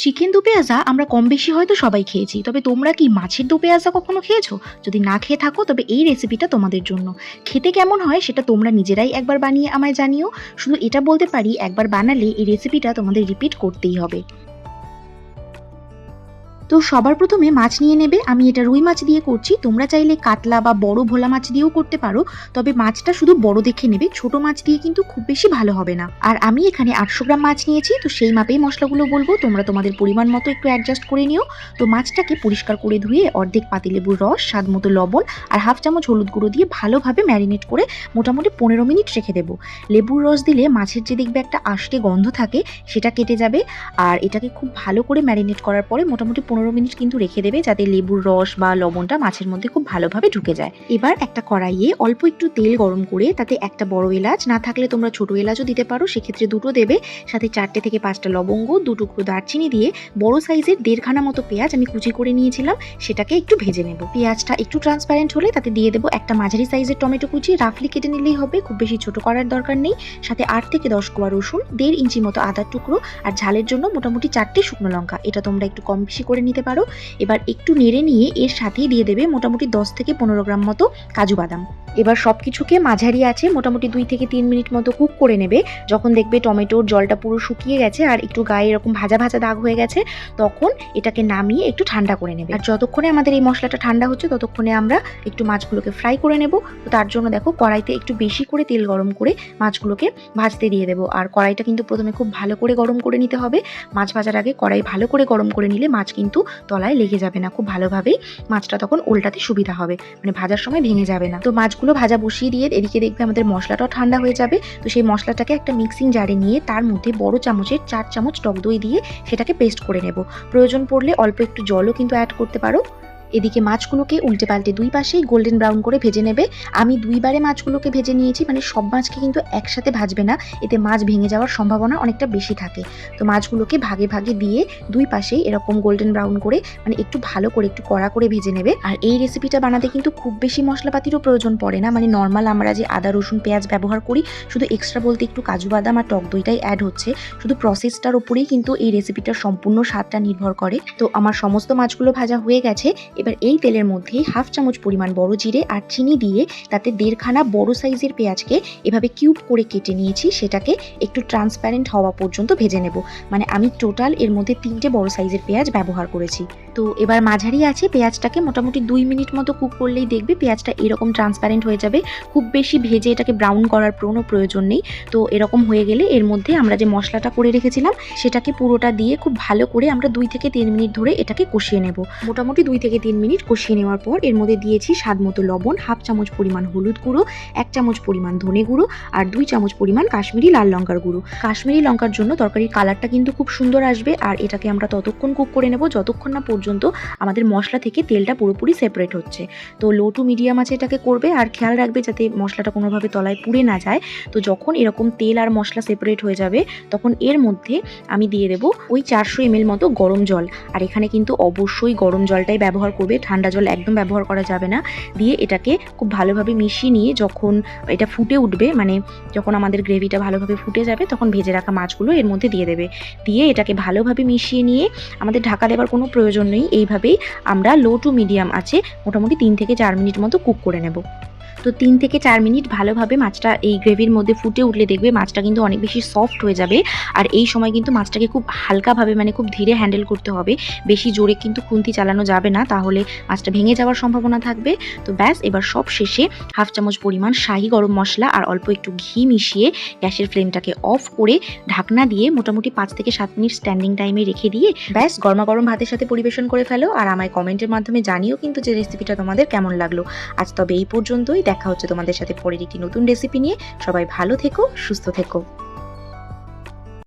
Chicken দু পেঁয়াজা আমরা কম বেশি হয়তো সবাই খেয়েছি। তবে তোমরা কি মাছের দু পেঁয়াজা কখনো খেয়েছো? যদি না খেয়ে থাকো, তবে এই রেসিপিটা তোমাদের জন্য। খেতে কেমন হয় সেটা তোমরা নিজেরাই একবার বানিয়ে আমায় জানিও। শুধু এটা বলতে পারি, একবার বানালে এই রেসিপিটা তোমাদের রিপিট করতেই হবে। তো সবার প্রথমে মাছ নিয়ে নেবে। আমি এটা রুই মাছ দিয়ে করছি। তোমরা চাইলে কাতলা বা বড় ভোলা মাছ দিয়েও করতে পারো। তবে মাছটা শুধু বড় দেখে নেবে। ছোট মাছ দিয়ে কিন্তু খুব বেশি ভালো হবে না। আর আমি এখানে আটশো গ্রাম মাছ নিয়েছি। তো সেই মাপেই মশলাগুলো বলব। তোমরা তোমাদের পরিমাণ মতো একটু অ্যাডজাস্ট করে নিও। তো মাছটাকে পরিষ্কার করে ধুয়ে অর্ধেক পাতিলেবুর রস, স্বাদ মতো লবণ আর হাফ চামচ হলুদ গুঁড়ো দিয়ে ভালোভাবে ম্যারিনেট করে মোটামুটি পনেরো মিনিট রেখে দেবো। লেবুর রস দিলে মাছের যে দেখবে একটা আষ্টে গন্ধ থাকে, সেটা কেটে যাবে। আর এটাকে খুব ভালো করে ম্যারিনেট করার পরে মোটামুটি পনেরো মিনিট কিন্তু রেখে দেবে যাতে লেবুর রস বা লবণটা মাছের মধ্যে খুব ভালোভাবে ঢুকে যায়। এবার একটা কড়াইয়ে অল্প একটু তেল গরম করে তাতে একটা বড় এলাচ, না থাকলে তোমরা ছোট এলাচও দিতে পারো, সেক্ষেত্রে দুটো দেবে। সাথে চারটে থেকে পাঁচটা লবঙ্গ, দু টুকরো দারচিনি দিয়ে বড় সাইজের দেড়খানা মতো পেঁয়াজ আমি কুচি করে নিয়েছিলাম, সেটাকে একটু ভেজে নেব। পেঁয়াজটা একটু ট্রান্সপারেন্ট হলে তাতে দিয়ে দেবো একটা মাঝারি সাইজের টমেটো কুচি, রাফলি কেটে নিলেই হবে, খুব বেশি ছোট করার দরকার নেই। সাথে আট থেকে দশ কোয়া রসুন, দেড় ইঞ্চি মতো আদার টুকরো, আর ঝালের জন্য মোটামুটি চারটে শুকনো লঙ্কা, এটা তোমরা একটু কম বেশি করে নিতে পারো। এবার একটু নেড়ে নিয়ে এর সাথেই দিয়ে দেবে মোটামুটি দশ থেকে পনেরো গ্রাম মতো কাজু বাদাম। এবার সব কিছুকে মাঝারি আছে, মোটামুটি দুই থেকে তিন মিনিট মতো কুক করে নেবে। যখন দেখবে টমেটোর জলটা পুরো শুকিয়ে গেছে আর একটু গায়ে এরকম ভাজা ভাজা দাগ হয়ে গেছে, তখন এটাকে নামিয়ে একটু ঠান্ডা করে নেবে। আর যতক্ষণে আমাদের এই মশলাটা ঠান্ডা হচ্ছে, ততক্ষণে আমরা একটু মাছগুলোকে ফ্রাই করে নেব। তো তার জন্য দেখো কড়াইতে একটু বেশি করে তেল গরম করে মাছগুলোকে ভাজতে দিয়ে দেবো। আর কড়াইটা কিন্তু প্রথমে খুব ভালো করে গরম করে নিতে হবে। মাছ ভাজার আগে কড়াই ভালো করে গরম করে নিলে মাছ কিন্তু তলায় লেগে যাবে না খুব ভালোভাবেই। মাছটা তখন উল্টাতে সুবিধা হবে। মানে ভাজার সময় ভেঙে যাবে না। তো মাছগুলো ভাজা বসিয়ে দিয়ে এদিকে দেখবে আমাদের মশলাটাও ঠান্ডা হয়ে যাবে। তো সেই মশলাটাকে একটা মিক্সিং জারে নিয়ে তার মধ্যে বড় চামচের চার চামচ টক দই দিয়ে সেটাকে পেস্ট করে নেব। প্রয়োজন পড়লে অল্প একটু জলও কিন্তু অ্যাড করতে পারো। এদিকে মাছগুলোকে উল্টে পাল্টে দুই পাশেই গোল্ডেন ব্রাউন করে ভেজে নেবে। আমি দুইবারে মাছগুলোকে ভেজে নিয়েছি মানে সব মাছকে কিন্তু একসাথে ভাজবে না, এতে মাছ ভেঙে যাওয়ার সম্ভাবনা অনেকটা বেশি থাকে। তো মাছগুলোকে ভাগে ভাগে দিয়ে দুই পাশেই এরকম গোল্ডেন ব্রাউন করে মানে একটু ভালো করে, একটু কড়া করে ভেজে নেবে। আর এই রেসিপিটা বানাতে কিন্তু খুব বেশি মশলাপাতিরও প্রয়োজন পড়ে না মানে নর্মাল আমরা যে আদা, রসুন, পেঁয়াজ ব্যবহার করি, শুধু এক্সট্রা বলতে একটু কাজু, বাদাম আর টক দইটাই অ্যাড হচ্ছে। শুধু প্রসেসটার উপরেই কিন্তু এই রেসিপিটার সম্পূর্ণ স্বাদটা নির্ভর করে। তো আমার সমস্ত মাছগুলো ভাজা হয়ে গেছে এবার এই তেলের মধ্যে হাফ চামচ পরিমাণ বড় জিরে আর চিনি দিয়ে তাতে দেড়খানা বড় সাইজের পেঁয়াজকে এভাবে কিউব করে কেটে নিয়েছি, সেটাকে একটু ট্রান্সপ্যারেন্ট হওয়া পর্যন্ত ভেজে নেব। মানে আমি টোটাল এর মধ্যে তিনটে বড় সাইজের পেঁয়াজ ব্যবহার করেছি। তো এবার মাঝারি আছে, পেঁয়াজটাকে মোটামুটি দুই মিনিট মতো কুক করলেই দেখবে পেঁয়াজটা এরকম ট্রান্সপ্যারেন্ট হয়ে যাবে। খুব বেশি ভেজে এটাকে ব্রাউন করার কোনো প্রয়োজন নেই। তো এরকম হয়ে গেলে এর মধ্যে আমরা যে মশলাটা করে রেখেছিলাম, সেটাকে পুরোটা দিয়ে খুব ভালো করে আমরা দুই থেকে তিন মিনিট ধরে এটাকে কষিয়ে নেব। মোটামুটি দুই থেকে তিন মিনিট কষিয়ে নেওয়ার পর এর মধ্যে দিয়েছি স্বাদ মতো লবণ, হাফ চামচ পরিমাণ হলুদ গুঁড়ো, এক চামচ পরিমাণ ধনে গুঁড়ো আর দুই চামচ পরিমাণ কাশ্মীরি লাল লঙ্কার গুঁড়ো। কাশ্মীরি লঙ্কার জন্য তরকারির কালারটা কিন্তু খুব সুন্দর আসবে আর এটাকে আমরা ততক্ষণ কুক করে নেব, যতক্ষণ না পর্যন্ত আমাদের মশলা থেকে তেলটা পুরোপুরি সেপারেট হচ্ছে। তো লো টু মিডিয়াম আছে এটাকে করবে আর খেয়াল রাখবে যাতে মশলাটা কোনোভাবে তলায় পুড়ে না যায়। তো যখন এরকম তেল আর মশলা সেপারেট হয়ে যাবে, তখন এর মধ্যে আমি দিয়ে দেবো ওই চারশো এমএল মতো গরম জল। আর এখানে কিন্তু অবশ্যই গরম জলটাই ব্যবহার করবে, ঠান্ডা জল একদম ব্যবহার করা যাবে না। দিয়ে এটাকে খুব ভালোভাবে মিশিয়ে নিয়ে যখন এটা ফুটে উঠবে মানে যখন আমাদের গ্রেভিটা ভালোভাবে ফুটে যাবে, তখন ভেজে রাখা মাছগুলো এর মধ্যে দিয়ে দেবে। দিয়ে এটাকে ভালোভাবে মিশিয়ে নিয়ে আমাদের ঢাকা দেওয়ার কোনো প্রয়োজন নেই। এইভাবেই আমরা লো টু মিডিয়াম আছে, মোটামুটি তিন থেকে চার মিনিট মতো কুক করে নেব। তো তিন থেকে চার মিনিট ভালোভাবে মাছটা এই গ্রেভির মধ্যে ফুটে উঠলে দেখবে মাছটা কিন্তু অনেক বেশি সফট হয়ে যাবে। আর এই সময় কিন্তু মাছটাকে খুব হালকাভাবে মানে খুব ধীরে হ্যান্ডেল করতে হবে। বেশি জোরে কিন্তু খুন্তি চালানো যাবে না, তাহলে মাছটা ভেঙে যাওয়ার সম্ভাবনা থাকবে। তো ব্যাস, এবার সব শেষে হাফ চামচ পরিমাণ শাহি গরম মশলা আর অল্প একটু ঘি মিশিয়ে গ্যাসের ফ্লেমটাকে অফ করে ঢাকনা দিয়ে মোটামুটি পাঁচ থেকে সাত মিনিট স্ট্যান্ডিং টাইমে রেখে দিয়ে ব্যাস, গরমা গরম ভাতের সাথে পরিবেশন করে ফেলো। আর আমায় কমেন্টের মাধ্যমে জানিও কিন্তু যে রেসিপিটা তোমাদের কেমন লাগল। আজ তবে এই পর্যন্তই। দেখা হচ্ছে তোমাদের সাথে পরের একটি নতুন রেসিপি নিয়ে। সবাই ভালো থেকো সুস্থ থেকো।